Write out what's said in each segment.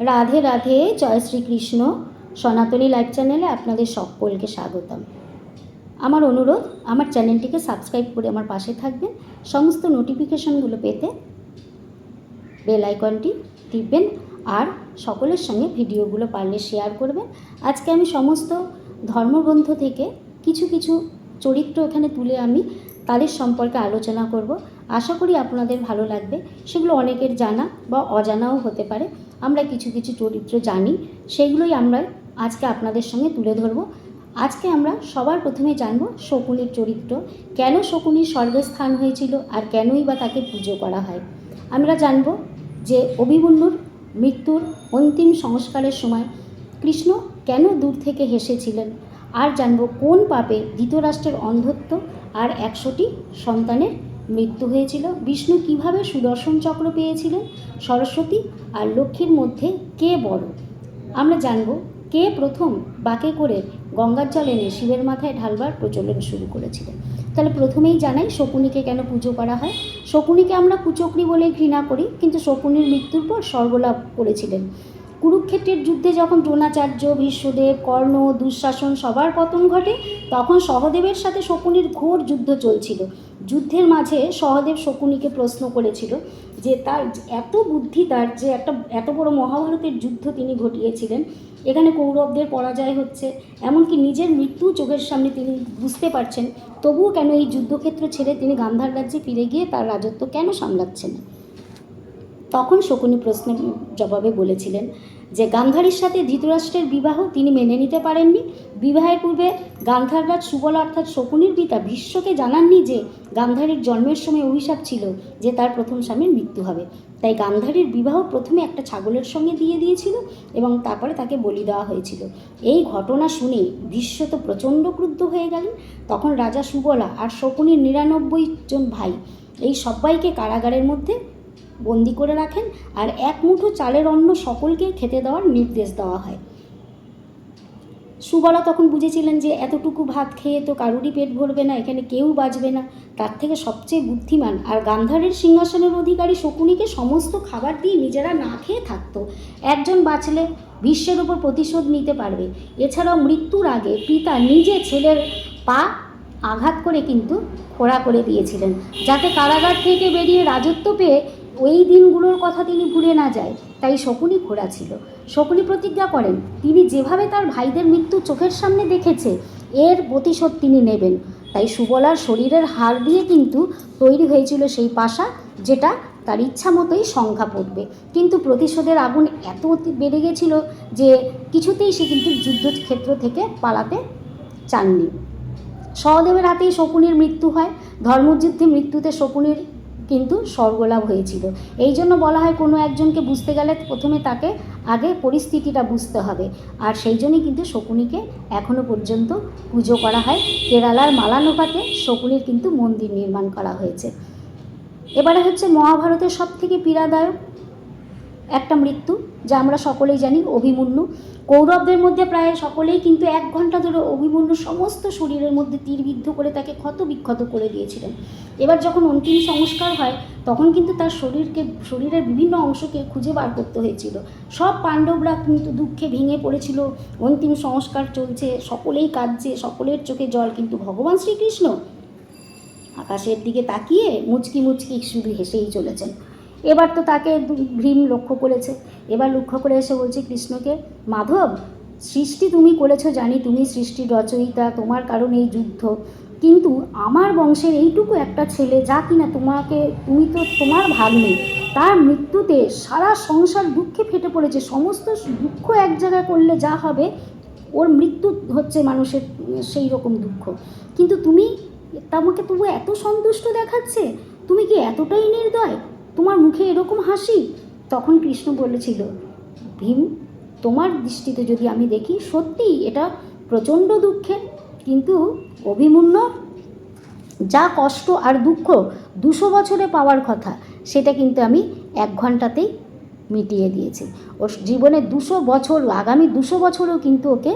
রাধে রাধে, জয় শ্রীকৃষ্ণ। সনাতনী লাইভ চ্যানেলে আপনাদের সকলকে স্বাগতম। আমার অনুরোধ, আমার চ্যানেলটিকে সাবস্ক্রাইব করে আমার পাশে থাকবেন। সমস্ত নোটিফিকেশনগুলো পেতে বেল আইকনটি টিপবেন আর সকলের সঙ্গে ভিডিওগুলো পারলে শেয়ার করবেন। আজকে আমি সমস্ত ধর্মগ্রন্থ থেকে কিছু কিছু চরিত্র এখানে তুলে আমি তাদের সম্পর্কে আলোচনা করব। আশা করি আপনাদের ভালো লাগবে। সেগুলো অনেকের জানা বা অজানাও হতে পারে। আমরা কিছু কিছু চরিত্র জানি, সেগুলোই আমরা আজকে আপনাদের সঙ্গে তুলে ধরব। আজকে আমরা সবার প্রথমে জানব শকুনির চরিত্র, কেন শকুনির স্বর্গস্থান হয়েছিল আর কেনই বা তাকে পুজো করা হয়। আমরা জানব যে অভিমন্যুর মৃত্যুর অন্তিম সংস্কারের সময় কৃষ্ণ কেন দূর থেকে হেসেছিলেন? আর জানব কোন পাপে ধৃতরাষ্ট্রের অন্ধত্ব আর একশোটি সন্তানের মৃত্যু হয়েছিল। বিষ্ণু কীভাবে সুদর্শন চক্র পেয়েছিলেন? সরস্বতী আর লক্ষ্মীর মধ্যে কে বড়? আমরা জানব কে প্রথম বাকে করে গঙ্গার জল এনে শিবের মাথায় ঢালবার প্রচলন শুরু করেছিলেন তাহলে প্রথমেই জানাই শকুনিকে কেন পুজো করা হয়? শকুনিকে আমরা কুচক্রি বলে ঘৃণা করি, কিন্তু শকুনির মৃত্যুর পর স্বর্গলাভ করেছিলেন। কুরুক্ষেত্রের যুদ্ধে যখন দ্রোণাচার্য, ভীষ্মদেব, কর্ণ, দুঃশাসন সবার পতন ঘটে, তখন সহদেবের সাথে শকুনির ঘোর যুদ্ধ চলছিল। যুদ্ধের মাঝে সহদেব শকুনিকে প্রশ্ন করেছিল যে, তার এত বুদ্ধি, তার যে একটা, এত বড় মহাভারতের যুদ্ধ তিনি ঘটিয়েছিলেন, এখানে কৌরবদের পরাজয় হচ্ছে, এমনকি নিজের মৃত্যু চোখের সামনে তিনি বুঝতে পারছেন, তবুও কেন এই যুদ্ধক্ষেত্র ছেড়ে তিনি গান্ধার রাজ্যে ফিরে গিয়ে তার রাজত্ব কেন সামলাচ্ছেন? তখন শকুনি প্রশ্নের জবাবে বলেছিলেন যে, গান্ধারীর সাথে ধৃতরাষ্ট্রের বিবাহ তিনি মেনে নিতে পারেননি। বিবাহের পূর্বে গান্ধাররাজ সুবল অর্থাৎ শকুনির পিতা বিশ্বকে জানাননি যে, গান্ধারীর জন্মের সময় অভিশাপ ছিল যে, তার প্রথম স্বামীর মৃত্যু হবে। তাই গান্ধারীর বিবাহ প্রথমে একটা ছাগলের সঙ্গে দিয়ে দিয়েছিল এবং তারপরে তাকে বলি দেওয়া হয়েছিল। এই ঘটনা শুনে ভীষ্ম তো প্রচণ্ড ক্রুদ্ধ হয়ে গেলেন। তখন রাজা সুবলা আর শকুনির নিরানব্বই জন ভাই, এই সবাইকে কারাগারের মধ্যে বন্দি করে রাখেন আর এক মুঠো চালের অন্ন সকলকে খেতে দেওয়ার নির্দেশ দেওয়া হয়। সুবলা তখন বুঝেছিলেন যে এতটুকু ভাত খেয়ে তো কারুরই পেট ভরবে না, এখানে কেউ বাঁচবে না। তার থেকে সবচেয়ে বুদ্ধিমান আর গান্ধারের সিংহাসনের অধিকারী শকুনিকে সমস্ত খাবার দিয়ে নিজেরা না খেয়ে থাকতো। একজন বাঁচলে বিশ্বের উপর প্রতিশোধ নিতে পারবে। এছাড়াও মৃত্যুর আগে পিতা নিজে ছেলের পা আঘাত করে কিন্তু খোড়া করে দিয়েছিলেন। যাতে কারাগার থেকে বেরিয়ে রাজত্ব পেয়ে ওই দিনগুলোর কথা তিনি ভুলে না যায়, তাই শকুনি ঘোড়া ছিল। শকুনি প্রতিজ্ঞা করেন, তিনি যেভাবে তার ভাইদের মৃত্যু চোখের সামনে দেখেছে, এর প্রতিশোধ তিনি নেবেন। তাই সুবলার শরীরের হাড় দিয়ে কিন্তু তৈরি হয়েছিল সেই পাশা, যেটা তার ইচ্ছা মতোই সংখ্যা পড়বে। কিন্তু প্রতিশোধের আগুন এত বেড়ে গেছিল যে কিছুতেই সে কিন্তু যুদ্ধক্ষেত্র থেকে পালাতে চাননি। সহদেবের হাতেই শকুনির মৃত্যু হয়। ধর্মযুদ্ধে মৃত্যুতে শকুনির কিন্তু স্বর্গলাভ হয়েছিল। এই জন্য বলা হয় কোনো একজনকে বুঝতে গেলে প্রথমে তাকে আগে পরিস্থিতিটা বুঝতে হবে। আর সেই জন্যই কিন্তু শকুনিকে এখনও পর্যন্ত পুজো করা হয়। কেরালার মালানোপাতে শকুনির কিন্তু মন্দির নির্মাণ করা হয়েছে। এবারে হচ্ছে মহাভারতের সব থেকে পীড়াদায়ক একটা মৃত্যু, যা আমরা সকলেই জানি অভিমন্যু। কৌরবদের মধ্যে প্রায় সকলেই কিন্তু এক ঘণ্টা ধরে অভিমন্যু সমস্ত শরীরের মধ্যে তীরবিদ্ধ করে তাকে ক্ষত বিক্ষত করে দিয়েছিলেন। এবার যখন অন্তিম সংস্কার হয়, তখন কিন্তু তার শরীরকে, শরীরের বিভিন্ন অংশকে খুঁজে বার করতে হয়েছিল। সব পাণ্ডবরা কিন্তু দুঃখে ভেঙে পড়েছিল। অন্তিম সংস্কার চলছে, সকলেই কাঁদছে, সকলের চোখে জল, কিন্তু ভগবান শ্রীকৃষ্ণ আকাশের দিকে তাকিয়ে মুচকি মুচকি শুধু হেসেই চলেছেন। এবার তো তাকে ভীম লক্ষ্য করেছে। এবার লক্ষ্য করে এসে বলছে, কৃষ্ণকে, মাধব, সৃষ্টি তুমি করেছ জানি, তুমি সৃষ্টির রচয়িতা, তোমার কারণে এই যুদ্ধ। কিন্তু আমার বংশের এইটুকু একটা ছেলে যা কিনা তোমাকে, তুমি তো তোমার ভাগ নেই। তার মৃত্যুতে সারা সংসার দুঃখে ফেটে পড়েছে। সমস্ত দুঃখ এক জায়গায় করলে যা হবে, ওর মৃত্যু হচ্ছে মানুষের, সেই রকম দুঃখ। কিন্তু তুমি তোমাকে তবু এত সন্তুষ্ট দেখাচ্ছে? তুমি কি এতটাই নির্দয়? তোমার মুখে এরকম হাসি? তখন কৃষ্ণ বলেছিল, ভীম, তোমার দৃষ্টিতে যদি আমি দেখি সত্যিই এটা প্রচণ্ড দুঃখের, কিন্তু অভিমন্য, যা কষ্ট আর দুঃখ দুশো বছরে পাওয়ার কথা, সেটা কিন্তু আমি এক ঘন্টাতেই মিটিয়ে দিয়েছি। ওর জীবনে দুশো বছর, আগামী দুশো বছরও কিন্তু ওকে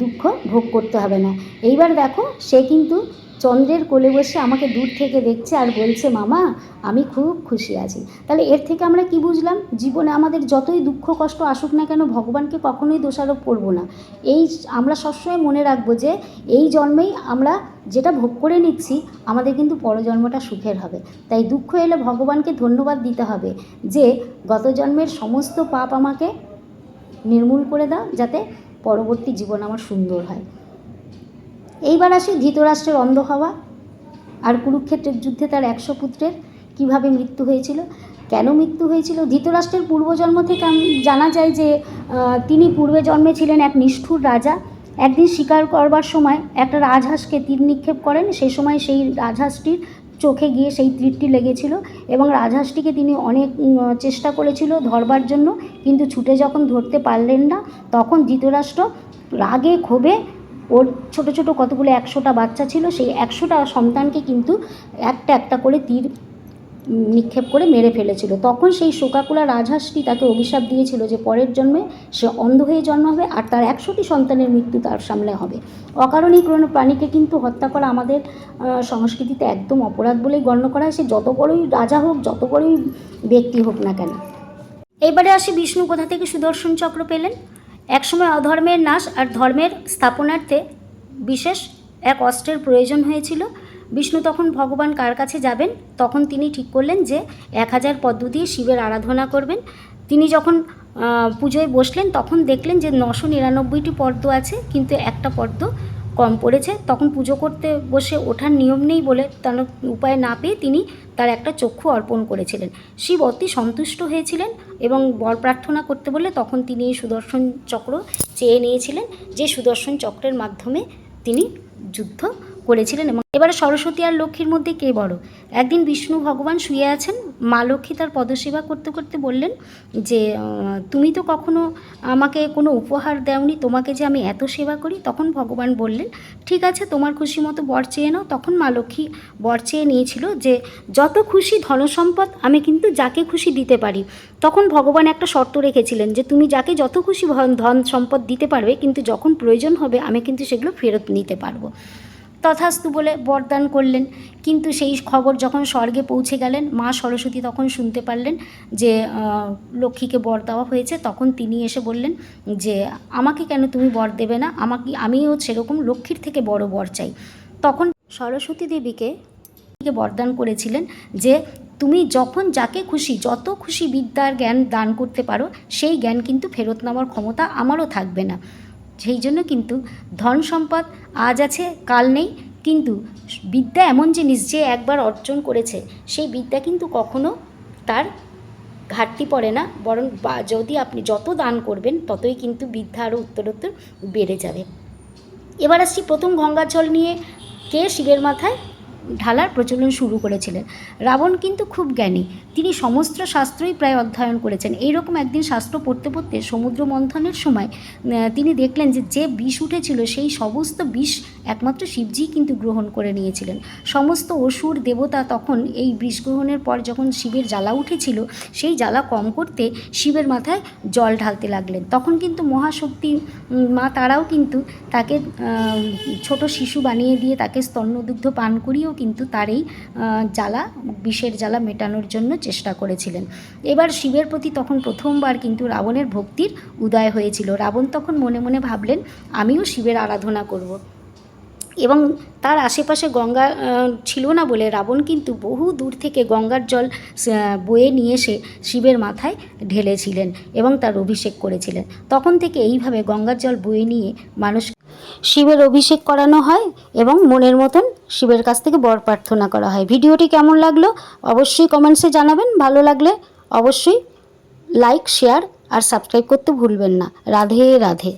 দুঃখ ভোগ করতে হবে না। এইবার দেখো, সে কিন্তু চন্দ্রের কোলে বসে আমাকে দূর থেকে দেখছে আর বলছে, মামা, আমি খুব খুশি আছি। তাহলে এর থেকে আমরা কি বুঝলাম? জীবনে আমাদের যতই দুঃখ, কষ্ট আসুক না কেন, ভগবানকে কখনোই দোষারোপ করব না। এই আমরা সবসময় মনে রাখব যে, এই জন্মেই আমরা যেটা ভোগ করে নিচ্ছি, আমাদের কিন্তু পরজন্মটা সুখের হবে। তাই দুঃখ এলে ভগবানকে ধন্যবাদ দিতে হবে যে, গত জন্মের সমস্ত পাপ আমাকে নির্মূল করে দাও, যাতে পরবর্তী জীবন আমার সুন্দর হয়। এইবার আসে ধৃতরাষ্ট্রের অন্ধ হওয়া। আর কুরুক্ষেত্রের যুদ্ধে তার একশো পুত্রের কীভাবে মৃত্যু হয়েছিল? কেন মৃত্যু হয়েছিল? ধৃতরাষ্ট্রের পূর্বজন্ম থেকে জানা যায় যে তিনি পূর্বে জন্মে ছিলেন এক নিষ্ঠুর রাজা। একদিন শিকার করবার সময় একটা রাজহাঁসকে তীর নিক্ষেপ করেন। সেই সময় সেই রাজহাঁসটির চোখে গিয়ে সেই তীরটি লেগেছিল এবং রাজহাঁসটিকে তিনি অনেক চেষ্টা করেছিল ধরবার জন্য। কিন্তু ছুটে যখন ধরতে পারলেন না, তখন ধৃতরাষ্ট্র রাগে ক্ষোভে ওর ছোট ছোট কতগুলো একশোটা বাচ্চা ছিল, সেই একশোটা সন্তানকে কিন্তু একটা একটা করে তীর নিক্ষেপ করে মেরে ফেলেছিল। তখন সেই শোকাকুলা রাজহাঁসটি তাকে অভিশাপ দিয়েছিল যে পরের জন্মে সে অন্ধ হয়ে জন্ম হবে আর তার একশোটি সন্তানের মৃত্যু তার সামনে হবে। অকারণেই কোনো প্রাণীকে কিন্তু হত্যা করা আমাদের সংস্কৃতিতে একদম অপরাধ বলেই গণ্য করা হয়। সে যত বড়ই রাজা হোক, যত বড়ই ব্যক্তি হোক না কেন। এবারে আসি বিষ্ণু কোথা থেকে সুদর্শন চক্র পেলেন? একসময় অধর্মের নাশ আর ধর্মের স্থাপনার্থে বিশেষ এক অস্ত্রের প্রয়োজন হয়েছিল। বিষ্ণু তখন ভগবান কার কাছে যাবেন? তখন তিনি ঠিক করলেন যে এক হাজার পদ্ম দিয়ে শিবের আরাধনা করবেন। তিনি যখন পুজোয় বসলেন, তখন দেখলেন যে নশো নিরানব্বইটি পদ্ম আছে, কিন্তু একটা পদ্ম কম পড়েছে, তখন পুজো করতে বসে ওঠার নিয়ম নেই বলে তার উপায় না পেয়ে তিনি তার একটা চক্ষু অর্পণ করেছিলেন। শিব অতি সন্তুষ্ট হয়েছিলেন এবং বর প্রার্থনা করতে বলে তখন তিনি এই সুদর্শন চক্র চেয়ে নিয়েছিলেন, যে সুদর্শন চক্রের মাধ্যমে তিনি যুদ্ধ করেছিলেন এবং এবারে সরস্বতী আর লক্ষ্মীর মধ্যে কে বড়? একদিন বিষ্ণু ভগবান শুয়ে আছেন, মা লক্ষ্মী তার পদসেবা করতে করতে বললেন যে তুমি তো কখনো আমাকে কোনো উপহার দেওনি, তোমাকে যে আমি এত সেবা করি? তখন ভগবান বললেন, ঠিক আছে, তোমার খুশি মতো বর চেয়ে নাও। তখন মা লক্ষ্মী বর চেয়ে নিয়েছিল যে, যত খুশি ধনসম্পদ, আমি কিন্তু যাকে খুশি দিতে পারি। তখন ভগবান একটা শর্ত রেখেছিলেন যে, তুমি যাকে যত খুশি ধন- সম্পদ দিতে পারবে, কিন্তু যখন প্রয়োজন হবে, আমি কিন্তু সেগুলো ফেরত নিতে পারব। তথাস্তু বলে বরদান করলেন। কিন্তু সেই খবর যখন স্বর্গে পৌঁছে গেলেন, মা সরস্বতী তখন শুনতে পারলেন যে লক্ষ্মীকে বর দেওয়া হয়েছে। তখন তিনি এসে বললেন যে, আমাকে কেন তুমি বর দেবে না? আমাকে, আমিও সেরকম লক্ষ্মীর থেকে বড় বর চাই। তখন সরস্বতী দেবীকে বরদান করেছিলেন যে, তুমি যখন যাকে খুশি, যত খুশি বিদ্যার জ্ঞান দান করতে পারো, সেই জ্ঞান কিন্তু ফেরত নেওয়ার ক্ষমতা আমারও থাকবে না। সেই জন্য কিন্তু ধন সম্পদ আজ আছে, কাল নেই। কিন্তু বিদ্যা এমন জিনিস যে একবার অর্জন করেছে, সেই বিদ্যা কিন্তু কখনো তার ঘাটতি পড়ে না। বরং বা, যদি আপনি যত দান করবেন, ততই কিন্তু বিদ্যা আরও উত্তরোত্তর বেড়ে যাবে। এবার আসছি প্রথম গঙ্গার জল নিয়ে, কে শিবের মাথায়? ঢালার প্রচলন শুরু করেছিলেন। রাবণ কিন্তু খুব জ্ঞানী। তিনি সমস্ত শাস্ত্রই প্রায় অধ্যয়ন করেছেন। এইরকম একদিন শাস্ত্র পড়তে পড়তে সমুদ্র মন্থনের সময় তিনি দেখলেন যে যে বিষ উঠেছিল, সেই সমস্ত বিষ একমাত্র শিবজি কিন্তু গ্রহণ করে নিয়েছিলেন। সমস্ত অসুর দেবতা তখন এই বিষ গ্রহণের পর যখন শিবের জ্বালা উঠেছিল, সেই জ্বালা কম করতে শিবের মাথায় জল ঢালতে লাগলেন। তখন কিন্তু মহাশক্তি মা তারাও কিন্তু তাকে ছোট শিশু বানিয়ে দিয়ে তাকে স্তন্যদুগ্ধ পান করিয়েও কিন্তু তার এই জ্বালা, বিষের জ্বালা মেটানোর জন্য চেষ্টা করেছিলেন। এবার শিবের প্রতি তখন প্রথমবার কিন্তু রাবণের ভক্তির উদয় হয়েছিল। রাবণ তখন মনে মনে ভাবলেন, আমিও শিবের আরাধনা করব। এবং তার আশেপাশে গঙ্গা ছিল না বলে রাবণ কিন্তু বহু দূর থেকে গঙ্গার জল বয়ে নিয়ে এসে শিবের মাথায় ঢেলেছিলেন এবং তার অভিষেক করেছিলেন। তখন থেকে এইভাবে গঙ্গার জল বয়ে নিয়ে মানুষ শিবের অভিষেক করানো হয় এবং মনের মতন শিবের কাছ থেকে বর প্রার্থনা করা হয়। ভিডিওটি কেমন লাগল অবশ্যই কমেন্টসে জানাবেন। ভালো লাগলে অবশ্যই লাইক শেয়ার আর সাবস্ক্রাইব করতে ভুলবেন না। রাধে রাধে।